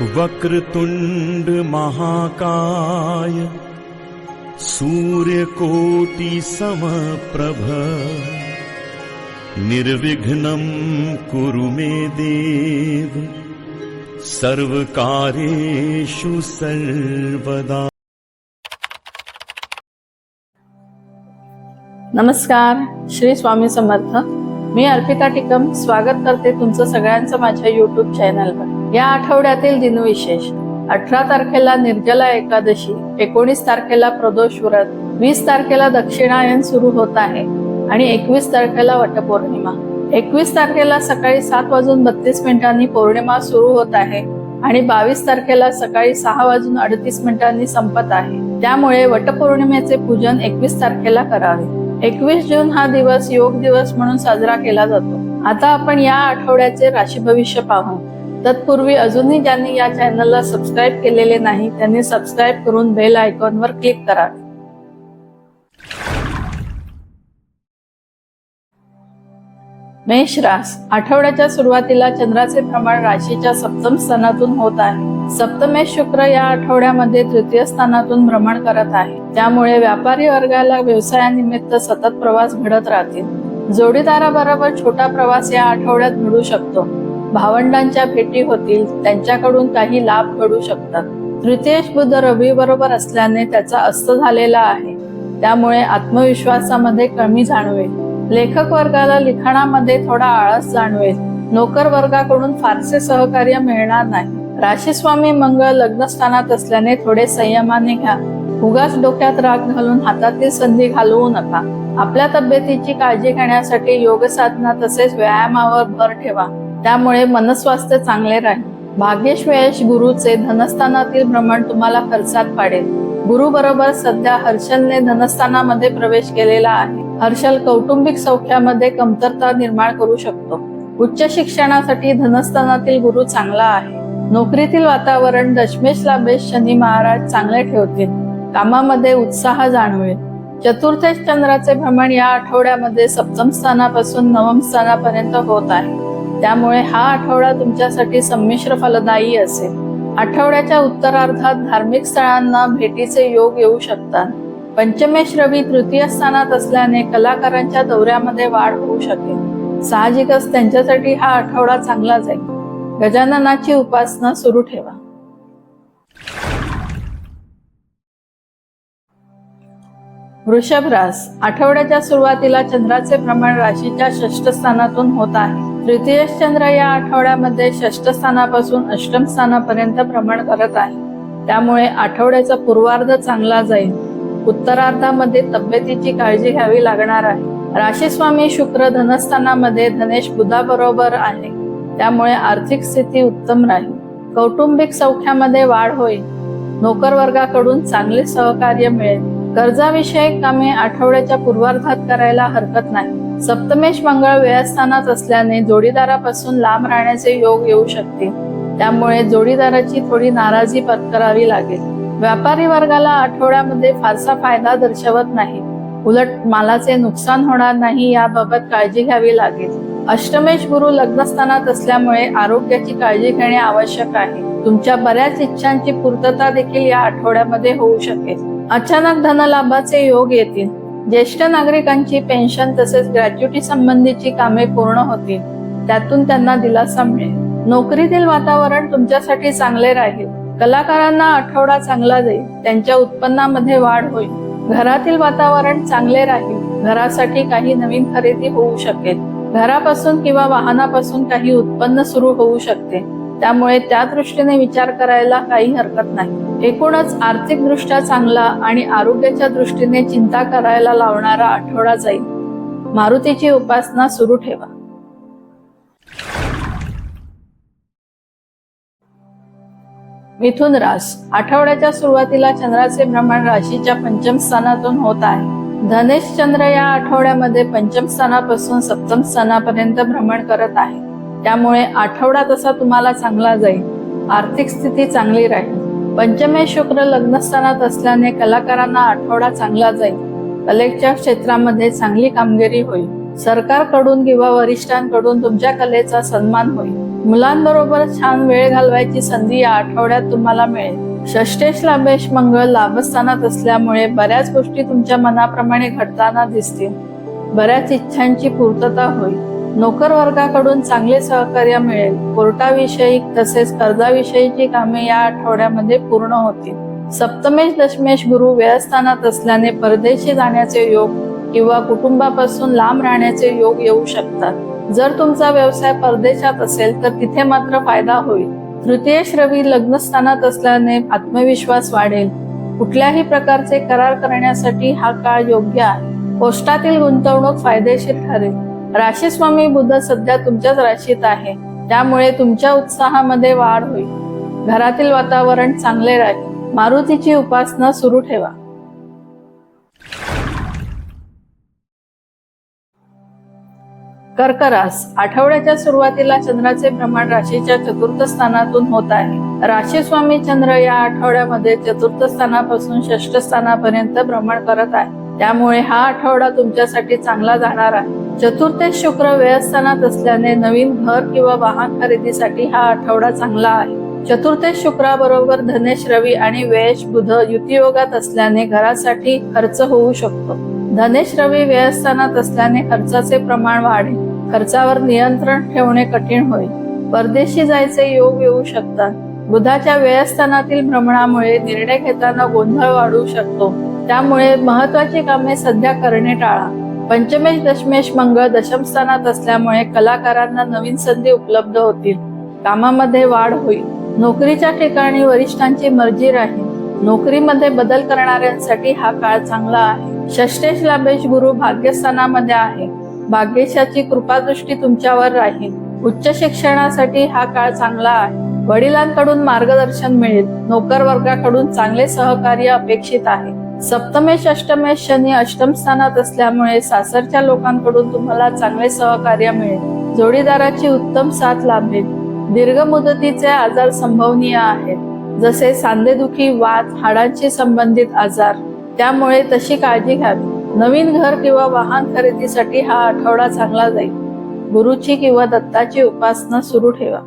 वक्रतुण्ड महाकाय सूर्यकोटि निर्विघ्नं कुरु मे देव। सर्वकारेषु सर्वदा। नमस्कार श्री स्वामी समर्थ। मी अर्पिता टिकम स्वागत करते तुमचं सगळ्यांचं माझ्या युट्यूब चॅनलवर या आठवड्यातील दिनविशेष अठरा तारखेला निर्जला एकादशी एकोणीस तारखेला प्रदोष व्रत वीस तारखेला दक्षिणायन सुरू होत आहे आणि एकवीस तारखेला वटपौर्णिमा. एकवीस तारखेला सकाळी सात वाजून बत्तीस मिनिटांनी पौर्णिमा सुरू होत आहे आणि बावीस तारखेला सकाळी सहा वाजून अडतीस मिनिटांनी संपत आहे. त्यामुळे वटपौर्णिमेचे पूजन एकवीस तारखेला करावे. एकवीस जून हा दिवस योग दिवस म्हणून साजरा केला जातो. आता आपण या आठवड्याचे राशी भविष्य पाहू. तत्पूर्वी अजूनही ज्यांनी या चॅनलला सबस्क्राईब केलेले नाही त्यांनी सबस्क्राईब करून बेल आयकॉनवर क्लिक करा. मेष रास. आठवड्याच्या सुरुवातीला चंद्राचे प्रमाण राशीच्या सप्तम स्थानातून होत आहे. सप्तमेश शुक्र या आठवड्यामध्ये तृतीय स्थानातून भ्रमण करत आहे. त्यामुळे व्यापारी वर्गाला व्यवसायानिमित्त सतत प्रवास घडत राहतील. जोडीदाराबरोबर छोटा प्रवास या आठवड्यात घडू शकतो. भावंडांच्या भेटी होतील त्यांच्याकडून काही लाभ घडू शकतात. तृतीयेश बुद्ध रवी बरोबर असल्याने त्याचा अस्त झालेला आहे. त्यामुळे आत्मविश्वासामध्ये कमी जाणवेल. लेखक वर्गाला लिखाणामध्ये थोडा आळस जाणवेल. नोकर वर्गाकडून फारसे सहकार्य मिळणार नाही. राशीस्वामी मंगळ लग्नस्थानात असल्याने थोडे संयमाने घ्या. उगाच डोक्यात राग घालून हातातील संधी घालवू नका. आपल्या तब्येतीची काळजी घेण्यासाठी योग साधना तसेच व्यायामावर भर ठेवा. त्यामुळे मनस्वास्थ्य चांगले राहील. भाग्यश्वेश गुरुचे धनस्थानातील भ्रमण तुम्हाला खर्चात पाडेल. गुरु बरोबर सध्या हर्षलने धनस्थानामध्ये प्रवेश केलेला आहे. हर्षल कौटुंबिक सौख्यामध्ये कमतरता निर्माण करू शकतो. उच्च शिक्षणासाठी धनस्थानातील गुरु चांगला आहे. नोकरीतील वातावरण दशमेश लाभेश शनी महाराज चांगले ठेवतील कामामध्ये उत्साह जाणवेल. चतुर्थेश चंद्राचे भ्रमण या आठवड्यामध्ये सप्तम स्थानापासून नवम स्थानापर्यंत होत आहे. त्यामुळे हा आठवडा तुमच्यासाठी संमिश्र फलदायी असेल. आठवड्याच्या उत्तरार्धात धार्मिक स्थळांना भेटीचे योग येऊ शकतात. पंचमेश रवी तृतीय स्थानात असल्याने कलाकारांच्या दौऱ्यामध्ये वाढ होऊ शकेल. साहजिकच त्यांच्यासाठी हा आठवडा चांगला जाईल. गजाननाची उपासना सुरू ठेवा. वृषभ रास आठवड्याच्या सुरुवातीला चंद्राचे प्रमाण राशीच्या षष्ठ स्थानातून होत आहे. तृतीय चंद्र या आठवड्यामध्ये षष्ठ स्थानापासून अष्टम स्थानापर्यंत भ्रमण करत आहे. त्यामुळे आठवड्याचा पूर्वार्ध चांगला जाईल. उत्तरार्धामध्ये तब्येतीची काळजी घ्यावी लागणार आहे. राशीस्वामी शुक्र धनस्थानामध्ये धनेश बुधाबरोबर आहे. त्यामुळे आर्थिक स्थिती उत्तम राहील. कौटुंबिक सौख्यामध्ये वाढ होईल. नोकर वर्गाकडून चांगले सहकार्य मिळेल. कर्जाविषयक कामे आठवड्याच्या पूर्वार्धात करायला हरकत नाही. सप्तमेश मंगळ व्ययस्थानात असल्याने जोडीदारापासून लांब राहण्याचे योग येऊ शकतील त्यामुळे जोडीदाराची थोडी नाराजी पत्करावी लागेल. व्यापारी वर्गाला आठवड्यामध्ये फारसा फायदा दर्शवत नाही. उलट मालाचे नुकसान होणार नाही याबाबत काळजी घ्यावी लागेल. अष्टमेश गुरु लग्नस्थानात असल्यामुळे आरोग्याची काळजी घेणे आवश्यक आहे. तुमच्या बऱ्याच इच्छांची पूर्तता देखील या आठवड्यामध्ये होऊ शकेल. अचानक धनलाभाचे योग येतील. ज्येष्ठ नागरिकांची पेन्शन तसेच ग्रॅच्युटी संबंधीची कामे पूर्ण होतील. त्यातून त्यांना दिलासा मिळेल. नोकरीतील वातावरण तुमच्यासाठी चांगले राहील. कलाकारांना आठवडा चांगला जाईल त्यांच्या उत्पन्नामध्ये वाढ होईल. घरातील वातावरण चांगले राहील. घरासाठी काही नवीन खरेदी होऊ शकेल. घरापासून किंवा वाहनापासून काही उत्पन्न सुरू होऊ शकते. त्यामुळे त्या दृष्टीने विचार करायला काही हरकत नाही. एकूणच आर्थिक दृष्ट्या चांगला आणि आरोग्याच्या दृष्टीने चिंता करायला लावणारा आठवडा जाईल. मारुतीची उपासना सुरू ठेवा. मिथुन रास आठवड्याच्या सुरुवातीला चंद्राचे भ्रमण राशीच्या पंचम स्थानातून होत आहे. धनेश चंद्र या आठवड्यामध्ये पंचम स्थानापासून सप्तम स्थानापर्यंत भ्रमण करत आहे. त्यामुळे आठवडा तसा तुम्हाला चांगला जाईल. आर्थिक स्थिती चांगली राहील. पंचमे शुक्र लग्नस्थानात असल्याने कलाकारांना आठवडा चांगला जाईल. कलेच्या क्षेत्रामध्ये चांगली कामगिरी होईल. सरकारकडून किंवा वरिष्ठांकडून तुमच्या कलेचा सन्मान होईल. मुलांबरोबर छान वेळ घालवायची संधी या आठवड्यात तुम्हाला मिळेल. षष्टेश लाभेश मंगळ लाभस्थानात असल्यामुळे बऱ्याच गोष्टी तुमच्या मनाप्रमाणे घडताना दिसतील. बऱ्याच इच्छांची पूर्तता होईल. नोकर वर्गाकडून चांगले सहकार्य मिळेल. कोर्टाविषयी तसेच कर्जाविषयीची कामे या आठवड्यामध्ये पूर्ण होतील. सप्तमेश दशमेश गुरु व्यस्थानात असल्याने परदेशी जाण्याचे योग किंवा कुटुंबापासून लांब राहण्याचे योग येऊ शकतात. जर तुमचा व्यवसाय परदेशात असेल तर तिथे मात्र फायदा होईल. तृतीय श्रवी लग्नस्थानात असल्याने आत्मविश्वास वाढेल. कुठल्याही प्रकारचे करार करण्यासाठी हा काळ योग्य आहे. पोस्टातील गुंतवणूक फायदेशीर ठरेल. राशी स्वामी बुद्ध सध्या तुमच्याच राशीत आहे. त्यामुळे तुमच्या उत्साहामध्ये वाढ होईल. घरातील वातावरण चांगले राहील. मारुतीची उपासना सुरू ठेवा. कर्करास आठवड्याच्या सुरुवातीला चंद्राचे भ्रमण राशीच्या चतुर्थ स्थानातून होत आहे. राशी स्वामी चंद्र या आठवड्यामध्ये चतुर्थ स्थानापासून षष्ठ स्थानापर्यंत भ्रमण करत आहे. त्यामुळे हा आठवडा तुमच्यासाठी चांगला जाणार आहे. चतुर्थेश शुक्र व्ययस्थानात असल्याने नवीन घर किंवा वाहन खरेदीसाठी हा आठवडा चांगला आहे. चतुर्थेश शुक्राबरोबर धनेश रवी आणि वेश बुध युतियोगात असल्याने घरासाठी खर्च होऊ शकतो. धनेश रवी व्ययस्थानात असल्याने खर्चाचे प्रमाण वाढेल. खर्चावर नियंत्रण ठेवणे कठीण होईल. परदेशी जायचे योग येऊ शकतात. बुधाच्या व्ययस्थानातील भ्रमणामुळे निर्णय घेताना गोंधळ वाढू शकतो. त्यामुळे महत्वाची कामे सध्या करणे टाळा. पंचमेश दशमेश मंगळ दशम स्थानात असल्यामुळे कलाकारांना नवीन संधी उपलब्ध होतील. कामामध्ये वाढ होईल. नोकरीच्या ठिकाणी वरिष्ठांची मर्जी राहील. नोकरीमध्ये बदल करणाऱ्यांसाठी हा काळ चांगला आहे. षष्टेश लाभेश गुरु भाग्यस्थानामध्ये आहे. भाग्यशाची कृपादृष्टी तुमच्यावर राहील. उच्च शिक्षणासाठी हा काळ चांगला आहे. वडिलांकडून मार्गदर्शन मिळेल. नोकर वर्गाकडून चांगले सहकार्य अपेक्षित आहे. सप्तमेश अष्टमेश शनी अष्टम स्थानात असल्यामुळे सासरच्या लोकांकडून तुम्हाला चांगले सहकार्य मिळेल. जोडीदाराची उत्तम साथ लाभेल. दीर्घ मुदतीचे आजार संभवनीय आहेत. जसे सांधेदुखी वात हाडांशी संबंधित आजार. त्यामुळे तशी काळजी घ्यावी. नवीन घर किंवा वाहन खरेदीसाठी हा आठवडा चांगला जाईल. गुरुची किंवा दत्ताची उपासना सुरू ठेवा.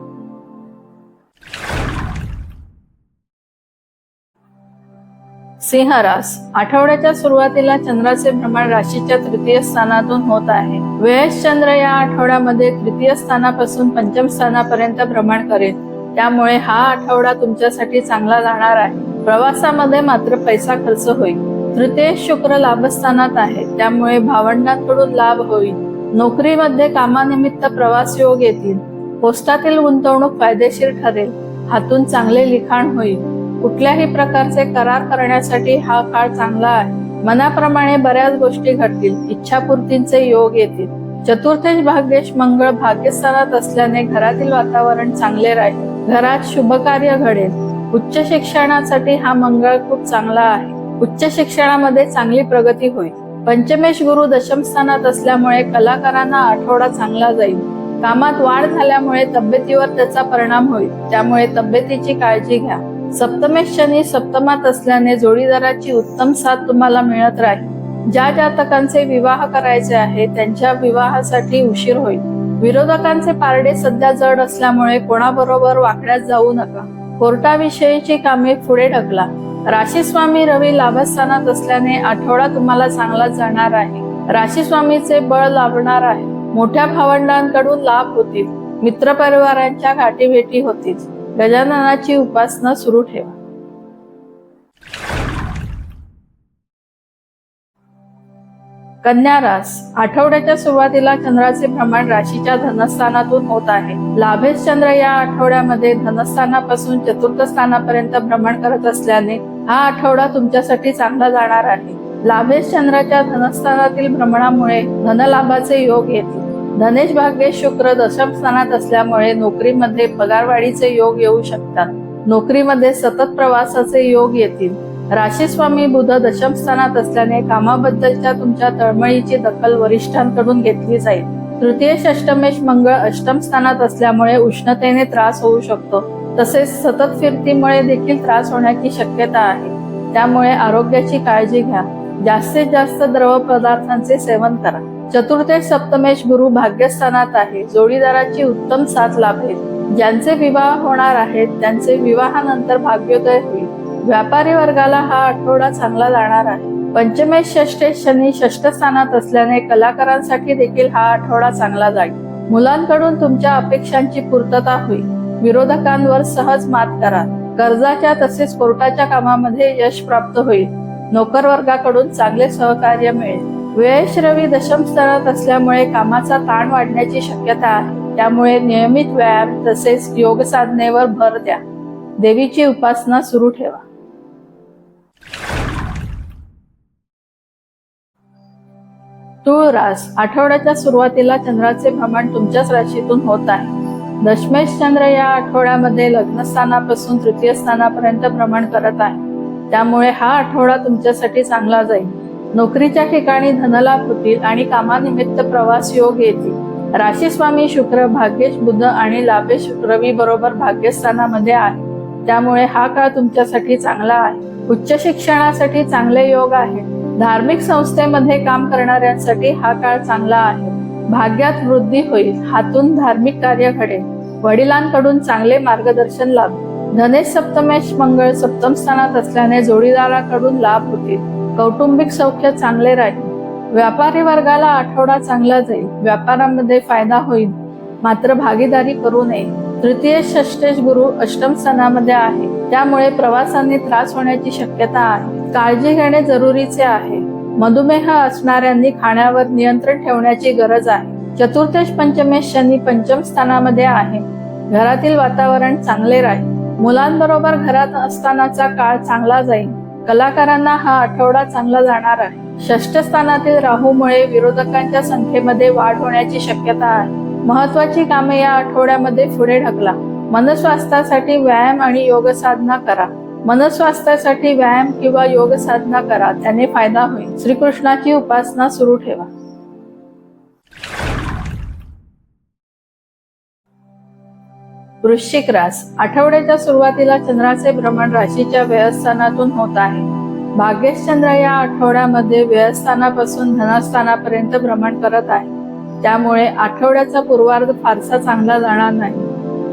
सिंह रास आठवड्याच्या सुरुवातीला चंद्राचे भ्रमण राशीच्या तृतीय स्थानातून होत आहे. वेळेस चंद्र या आठवड्यामध्ये तृतीय स्थानापासून पंचम स्थानापर्यंत भ्रमण करेल. त्यामुळे हा आठवडा तुमच्यासाठी चांगला जाणार आहे. प्रवासामध्ये मात्र पैसा खर्च होईल. तृतीय शुक्र लाभस्थानात आहे. त्यामुळे भावंडांकडून लाभ होईल. नोकरीमध्ये कामानिमित्त प्रवास योग येतील. पोस्टातील गुंतवणूक फायदेशीर ठरेल. हातून चांगले लिखाण होईल. कुठल्याही प्रकारचे करार करण्यासाठी हा काळ चांगला आहे. मनाप्रमाणे बऱ्याच गोष्टी घडतील. इच्छापूर्तींचे योग येतील. चतुर्थेश भाग्येश मंगळ भाग्यस्थानात असल्याने घरातील वातावरण चांगले राहील. घरात शुभ कार्य घडेल. उच्च शिक्षणासाठी हा मंगळ खूप चांगला आहे. उच्च शिक्षणामध्ये चांगली प्रगती होईल. पंचमेश गुरु दशम स्थानात असल्यामुळे कलाकारांना आठवडा चांगला जाईल. कामात वाढ झाल्यामुळे तब्येतीवर त्याचा परिणाम होईल. त्यामुळे तब्येतीची काळजी घ्या. सप्तमेश शनी सप्तमात असल्याने जोडीदाराची उत्तम साथ तुम्हाला मिळत राहील. ज्या जातकांचे विवाह करायचे आहे त्यांच्या विवाहासाठी उशीर होईल. विरोधकांचे पारडे सध्या जड असल्यामुळे कोणाबरोबर वाकड्यात जाऊ नका. कोर्टाविषयीची कामे पुढे ढकला. राशी स्वामी रवी लाभस्थानात असल्याने आठवडा तुम्हाला चांगला जाणार आहे. राशी स्वामीचे बळ लाभणार आहे. मोठ्या भावंडांकडून लाभ होतील. मित्रपरिवारांच्या गाठीभेटी होतील. गजाननाची उपासना सुरू ठेवा. कन्या रास. आठवड्याच्या सुरुवातीला चंद्राचे भ्रमण राशीच्या धनस्थानातून होत आहे. लाभेश चंद्र या आठवड्यामध्ये धनस्थानापासून चतुर्थ स्थानापर्यंत भ्रमण करत असल्याने हा आठवडा तुमच्यासाठी चांगला जाणार आहे. लाभेश चंद्राच्या धनस्थानातील भ्रमणामुळे धनलाभाचे योग येतील. धनेश भाग्येश शुक्र दशम स्थानात असल्यामुळे नोकरीमध्ये पगारवाढीचे योग येऊ शकतात. नोकरीमध्ये सतत प्रवासाचे योग येतील. राशी स्वामी बुध दशम स्थानात असल्याने कामाबद्दलच्या तुमच्या तळमळीची दखल वरिष्ठांकडून घेतली जाईल. तृतीय षष्टमेश मंगळ अष्टम स्थानात असल्यामुळे उष्णतेने त्रास होऊ शकतो. तसेच सतत फिरतीमुळे देखील त्रास होण्याची शक्यता आहे. त्यामुळे आरोग्याची काळजी घ्या. जास्तीत जास्त द्रव पदार्थांचे सेवन करा. चतुर्थेश सप्तमेश गुरु भाग्यस्थानात आहे. जोडीदाराची उत्तम साथ लाभेल. ज्यांचे विवाह होणार आहेत त्यांचे विवाहानंतर भाग्योदय होईल. व्यापारी वर्गाला हा आठवडा चांगला जाणार आहे. पंचमेश षष्ठेश शनी षष्ठ स्थानात असल्याने कलाकारांसाठी देखील हा आठवडा चांगला जाईल. मुलांकडून तुमच्या अपेक्षांची पूर्तता होईल. विरोधकांवर सहज मात करा. कर्जाच्या तसेच कोर्टाच्या कामामध्ये यश प्राप्त होईल. नोकर वर्गाकडून चांगले सहकार्य मिळेल. वेळश्रवी रवी दशम स्तरात असल्यामुळे कामाचा ताण वाढण्याची शक्यता आहे. त्यामुळे नियमित व्यायाम तसेच योग साधनेवर भर द्या. देवीची उपासना सुरू ठेवा. तुळ रास आठवड्याच्या सुरुवातीला चंद्राचे भ्रमण तुमच्याच राशीतून होत आहे. दशमेश चंद्र या आठवड्यामध्ये लग्नस्थानापासून तृतीय स्थानापर्यंत भ्रमण करत आहे. त्यामुळे हा आठवडा तुमच्यासाठी चांगला जाईल. नोकरीच्या ठिकाणी धनलाभ होतील आणि कामानिमित्त प्रवास योग येतील. राशीस्वामी शुक्र भाग्येश बुध आणि लाभेश रवी बरोबर भाग्यस्थानामध्ये आहे. त्यामुळे हा काळ तुमच्यासाठी चांगला आहे. उच्च शिक्षणासाठी चांगले योग आहे. धार्मिक संस्थेमध्ये काम करणाऱ्यांसाठी हा काळ चांगला आहे. भाग्यात वृद्धी होईल हातून धार्मिक कार्य घडेल. वडिलांकडून चांगले मार्गदर्शन लाभ. धनेश सप्तमेश मंगळ सप्तम स्थानात असल्याने जोडीदाराकडून लाभ होतील. कौटुंबिक सौख्य चांगले राहील. व्यापारी वर्गाला आठवडा चांगला जाईल. व्यापारामध्ये फायदा होईल. मात्र भागीदारी करू नये. तृतीय षष्टेश गुरु अष्टम स्थानामध्ये आहे. त्यामुळे प्रवासांनी त्रास होण्याची शक्यता आहे. काळजी घेणे जरुरीचे आहे. मधुमेह असणाऱ्यांनी खाण्यावर नियंत्रण ठेवण्याची गरज आहे. चतुर्थेश पंचमेश शनी पंचम स्थानामध्ये आहे. घरातील वातावरण चांगले राहील. मुलांबरोबर घरात असतानाचा काळ चांगला जाईल. कलाकारांना हा आठवडा चांगला जाणार आहे. षष्ठ स्थानातील राहूमुळे विरोधकांच्या संख्येमध्ये वाढ होण्याची शक्यता आहे. महत्वाची कामे या आठवड्यामध्ये पुढे ढकला. मनस्वास्थ्यासाठी व्यायाम आणि योग साधना करा. मनस्वास्थ्यासाठी व्यायाम किंवा योग साधना करा त्याने फायदा होईल. श्रीकृष्णाची उपासना सुरू ठेवा. वृश्चिक रास. आठवड्याच्या सुरुवातीला चंद्राचे भ्रमण राशीच्या व्ययस्थानातून होत आहे. भाग्यश्चंद्र या आठवड्यामध्ये व्ययस्थानापासून धनस्थानापर्यंत भ्रमण करत आहे. त्यामुळे आठवड्याचा पूर्वार्ध फारसा चांगला जाणार नाही.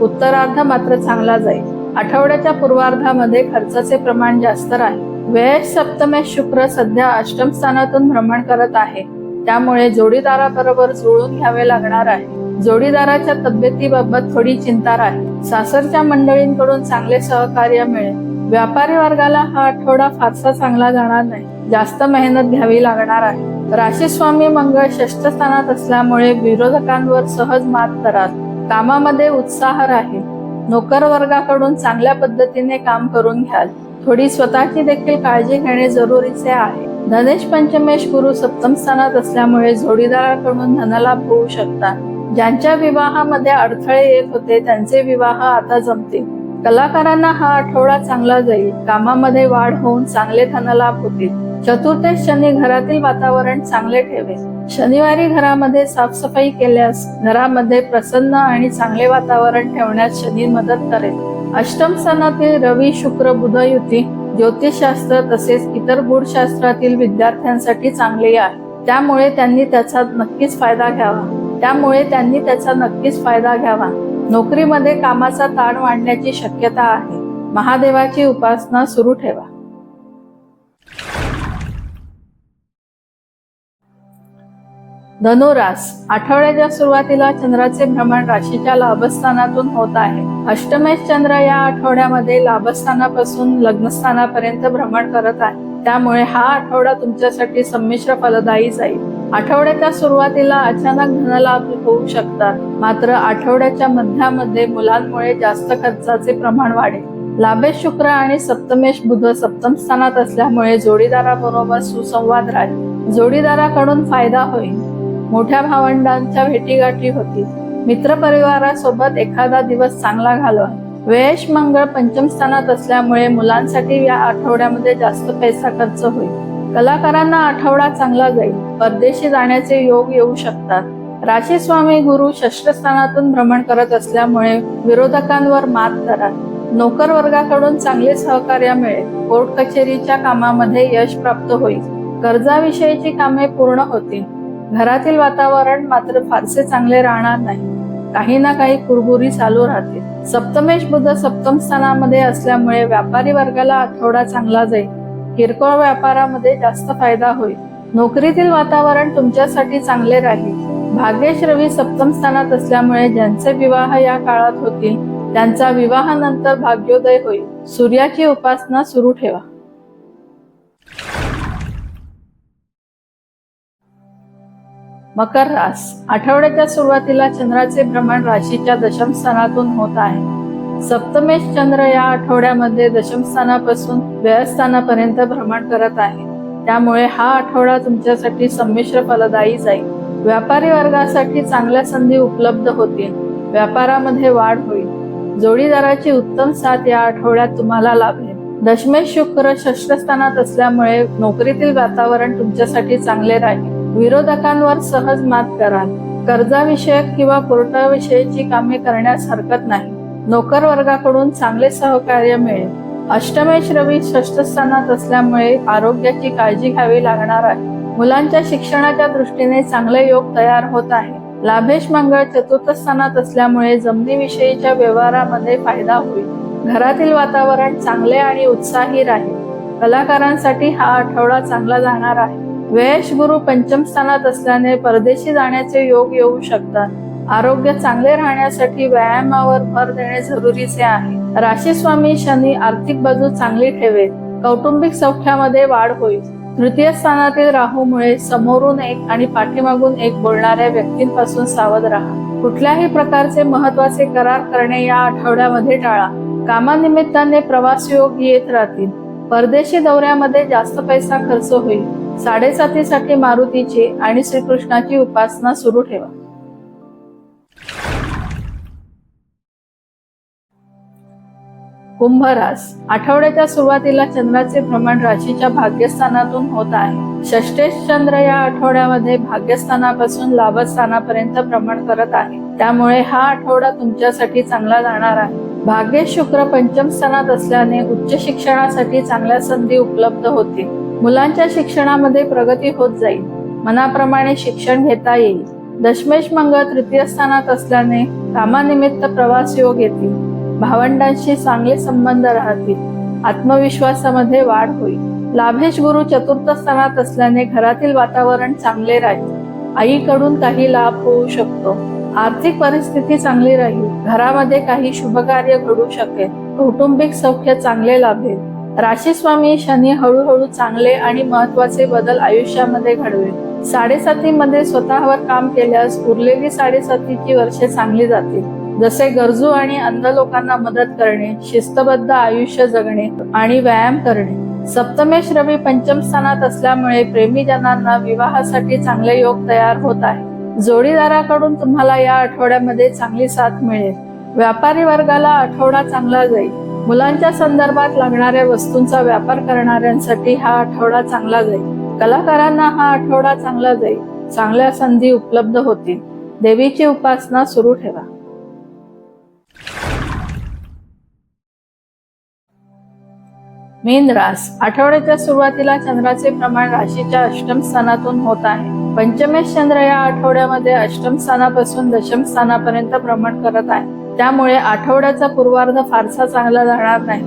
उत्तरार्ध मात्र चांगला जाईल. आठवड्याच्या पूर्वार्धामध्ये खर्चाचे प्रमाण जास्त राहील. व्यय सप्तमेश शुक्र सध्या अष्टम स्थानातून भ्रमण करत आहे. त्यामुळे जोडीदाराबरोबर जुळून घ्यावे लागणार आहे. जोडीदाराच्या तब्येतीबाबत थोडी चिंता राहील. सासरच्या मंडळींकडून चांगले सहकार्य मिळेल. व्यापारी वर्गाला हा आठवडा फारसा चांगला जाणार नाही. जास्त मेहनत घ्यावी लागणार आहे. राशीस्वामी मंगळ षष्ठ स्थानात असल्यामुळे विरोधकांवर सहज मात कराल. कामामध्ये उत्साह राहील. नोकर वर्गाकडून चांगल्या पद्धतीने काम करून घ्याल. थोडी स्वतःची देखील काळजी घेणे जरुरीचे आहे. धनेश पंचमेश गुरु सप्तम स्थानात असल्यामुळे जोडीदाराकडून धनलाभ होऊ शकतात. ज्यांच्या विवाहामध्ये अडथळे येत होते त्यांचे विवाह आता जमतील. कलाकारांना हा आठवडा चांगला जाईल. कामामध्ये वाढ होऊन चांगले धनलाभ होतील. चतुर्थेश शनी घरातील वातावरण चांगले ठेवे शनिवारी घरामध्ये साफसफाई केल्यास घरामध्ये प्रसन्न आणि चांगले वातावरण ठेवण्यास शनी मदत करेल. अष्टम स्थानातील रवी शुक्र बुध युती ज्योतिषशास्त्र तसेच इतर गूढशास्त्रातील विद्यार्थ्यांसाठी चांगले आहे. त्यामुळे त्यांनी त्याचा नक्कीच फायदा घ्यावा. त्यामुळे त्यांनी त्याचा नक्कीच फायदा घ्यावा. नोकरीमध्ये कामाचा ताण वाढण्याची शक्यता आहे. महादेवाची उपासना सुरू ठेवा. धनुरास आठवड्याच्या सुरुवातीला चंद्राचे भ्रमण राशीच्या लाभस्थानातून होत आहे. अष्टमेश चंद्र या आठवड्यामध्ये लाभस्थानापासून लग्नस्थानापर्यंत भ्रमण करत आहे. त्यामुळे हा आठवडा तुमच्यासाठी संमिश्र फलदायी जाईल. आठवड्याच्या सुरुवातीला अचानक धनलाभ होऊ शकतात. मात्र आठवड्याच्या मध्यामध्ये मुलांमुळे जास्त खर्चाचे प्रमाण वाढेल. लाभेश शुक्र आणि सप्तमेश बुध सप्तम स्थानात असल्यामुळे जोडीदाराबरोबर सुसंवाद राहील. जोडीदाराकडून फायदा होईल. मोठ्या भावंडांच्या भेटीगाठी होतील. मित्रपरिवारासोबत एखादा दिवस चांगला घालवा. वेश मंगळ पंचम स्थानात असल्यामुळे मुलांसाठी या आठवड्यामध्ये जास्त पैसा खर्च होईल. कलाकारांना आठवडा चांगला जाईल. परदेशी जाण्याचे योग येऊ शकतात. राशी स्वामी गुरु शस्त्रस्थानातून भ्रमण करत असल्यामुळे विरोधकांवर मात करा. नोकर वर्गाकडून चांगले सहकार्य मिळेल. कोर्ट कचेरीच्या कामामध्ये यश प्राप्त होईल. कर्जाविषयीची कामे पूर्ण होतील. घरातील वातावरण मात्र फारसे चांगले राहणार नाही. काही ना काही कुरबुरी चालू राहतील सप्तमेश बुद्ध सप्तम स्थानामध्ये असल्यामुळे व्यापारी वर्गाला आठवडा चांगला जाईल. किरकोळ व्यापारामध्ये जास्त फायदा होईल. नोकरीतील वातावरण तुमच्यासाठी चांगले राहील. भाग्येश रवी सप्तम स्थानात असल्यामुळे ज्यांचे विवाह या काळात होतील त्यांचा विवाहानंतर भाग्योदय होईल. सूर्याची उपासना सुरू ठेवा. मकर रास. आठवड्याच्या सुरुवातीला चंद्राचे भ्रमण राशीच्या दशम स्थानातून होत आहे. सप्तमेश चंद्र या आठवड्यामध्ये दशम स्थानापासून व्ययस्थानापर्यंत भ्रमण करत आहे. त्यामुळे हा आठवडा तुमच्यासाठी संमिश्र फलदायी जाईल. व्यापारी वर्गासाठी चांगल्या संधी उपलब्ध होतील. व्यापारामध्ये वाढ होईल. जोडीदाराची उत्तम साथ या आठवड्यात तुम्हाला लाभेल. दशमेश शुक्र शस्त्रस्थानात असल्यामुळे नोकरीतील वातावरण तुमच्यासाठी चांगले राहील. विरोधकांवर सहज मात कराल. कर्जाविषयक किंवा कोर्टाविषयीची कामे करण्यास हरकत नाही. नोकर वर्गाकडून चांगले सहकार्य मिळेल. अष्टमेश रवी षष्ठस्थानात असल्यामुळे आरोग्याची काळजी घ्यावी लागणार आहे. मुलांच्या शिक्षणाच्या दृष्टीने चांगले योग तयार होत आहे. लाभेश मंगळ चतुर्थ स्थानात असल्यामुळे जमिनीविषयीच्या व्यवहारामध्ये फायदा होईल. घरातील वातावरण चांगले आणि उत्साही राहील. कलाकारांसाठी हा आठवडा चांगला जाणार आहे. वेश गुरु पंचम स्थानात असल्याने परदेशी जाण्याचे योग येऊ शकतात. आरोग्य चांगले राहण्यासाठी व्यायामावर भर देणे जरुरीचे आहे. राशी स्वामी शनी आर्थिक बाजू चांगली ठेवेल. कौटुंबिक सौख्यामध्ये वाढ होईल. तृतीय स्थानातील राहूमुळे समोरून एक आणि पाठीमागून एक बोलणाऱ्या व्यक्तींपासून सावध राहा. कुठल्याही प्रकारचे महत्त्वाचे करार करणे या आठवड्यामध्ये टाळा. कामानिमित्ताने प्रवास योग येत राहतील. परदेशी दौऱ्यामध्ये जास्त पैसा खर्च होईल. साडेसातीसाठी मारुतीची आणि श्रीकृष्णाची उपासना सुरू ठेवा. कुंभ रास आठवड्याच्या सुरुवातीला चंद्राचे भ्रमण राशीच्या भाग्यस्थानातून होत आहे. षष्टेश चंद्र या आठवड्यामध्ये भाग्यस्थानापासून लाभस्थानापर्यंत भ्रमण करत आहे. त्यामुळे हा आठवडा तुमच्यासाठी चांगला जाणार आहे. भाग्य शुक्र पंचम स्थानात असल्याने उच्च शिक्षणासाठी चांगल्या संधी उपलब्ध होतील. मुलांच्या शिक्षणामध्ये प्रगती होत जाईल. मनाप्रमाणे शिक्षण घेता येईल. दशमेश मंगळ तृतीय स्थानात असल्याने कामानिमित्त प्रवास योग येतील. भावंडांशी चांगले संबंध राहतील. आत्मविश्वासामध्ये वाढ होईल. लाभेश गुरु चतुर्थ स्थानात असल्याने घरातील वातावरण चांगले राहील. आईकडून काही लाभ होऊ शकतो. आर्थिक परिस्थिती चांगली राहील. घरामध्ये काही शुभकार्य घडू शकेल. कौटुंबिक सौख्य चांगले लाभेल. राशी स्वामी शनी हळूहळू चांगले आणि महत्त्वाचे बदल आयुष्यामध्ये घडवेल. साडेसातीमध्ये स्वतःवर काम केल्यास उरलेली साडेसातीची वर्षे चांगली जातील. जसे गरजू आणि अंध लोकांना मदत करणे शिस्तबद्ध आयुष्य जगणे आणि व्यायाम करणे. सप्तमेश रवी पंचम स्थानात असल्यामुळे प्रेमीजनांना विवाहासाठी चांगले योग तयार होत आहे. जोडीदाराकडून तुम्हाला या आठवड्यामध्ये चांगली साथ मिळेल. व्यापारी वर्गाला आठवडा चांगला जाईल. मुलांच्या संदर्भात लागणाऱ्या वस्तूंचा व्यापार करणाऱ्यांसाठी हा आठवडा चांगला जाईल. कलाकारांना हा आठवडा चांगला जाईल. चांगल्या संधी उपलब्ध होतील. देवीची उपासना सुरू ठेवा. मीन रास. आठवड्याच्या सुरुवातीला चंद्राचे प्रमाण राशीच्या अष्टम स्थानातून होत आहे. पंचमेश चंद्र या आठवड्यामध्ये अष्टम स्थानापासून दशम स्थानापर्यंत भ्रमण करत आहे. त्यामुळे आठवड्याचा पूर्वार्ध फारसा चांगला जाणार नाही.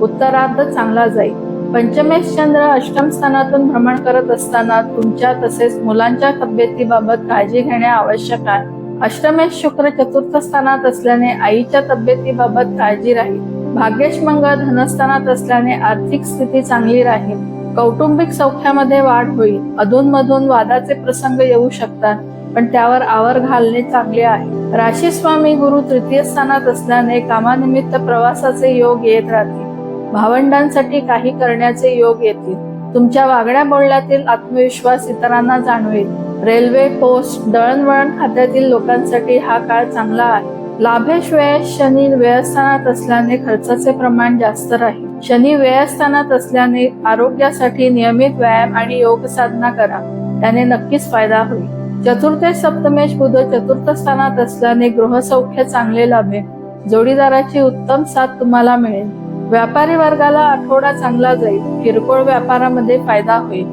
उत्तरार्ध चांगला जाईल. पंचमेश चंद्र अष्टम स्थानातून भ्रमण करत असताना तुमच्या तसेच मुलांच्या तब्येतीबाबत काळजी घेणे आवश्यक आहे. अष्टमेश शुक्र चतुर्थ स्थानात असल्याने आईच्या तब्येतीबाबत काळजी राहील. भाग्यश मंगळ धनस्थानात असल्याने आर्थिक स्थिती चांगली राहील. कौटुंबिक सौख्यामध्ये वाढ होईल. अधूनमधून वादाचे प्रसंग येऊ शकतात पण त्यावर आवर घालणे चांगले आहे. राशी स्वामी गुरु तृतीय स्थानात असल्याने कामानिमित्त प्रवासाचे योग येत राहतील. भावंडांसाठी काही करण्याचे योग येतील. तुमच्या वागण्या बोलण्यातील आत्मविश्वास इतरांना जाणवेल. रेल्वे पोस्ट दळणवळण खात्यातील लोकांसाठी हा काळ चांगला आहे. लाभेश शनी व्ययस्थानात असल्याने खर्चाचे प्रमाण जास्त राहील. शनी व्ययस्थानात असल्याने आरोग्यासाठी नियमित व्यायाम आणि योग साधना करा. त्याने नक्कीच फायदा होईल. चतुर्थेश सप्तमेश बुध चतुर्थ स्थानात असल्याने गृहसौख्य चांगले लाभेल. जोडीदाराची उत्तम साथ तुम्हाला मिळेल. व्यापारी वर्गाला आठवडा चांगला जाईल. किरकोळ व्यापारामध्ये फायदा होईल.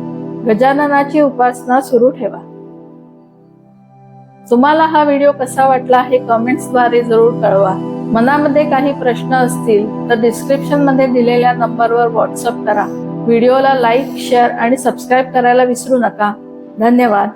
गजाननाची उपासना सुरू ठेवा. तुम्हाला हा व्हिडिओ कसा वाटला हे कमेंट्सद्वारे जरूर कळवा. मनामध्ये काही प्रश्न असतील तर डिस्क्रिप्शनमध्ये दिलेल्या नंबरवर व्हॉट्सअप करा. व्हिडिओला लाईक शेअर आणि सबस्क्राईब करायला विसरू नका. धन्यवाद.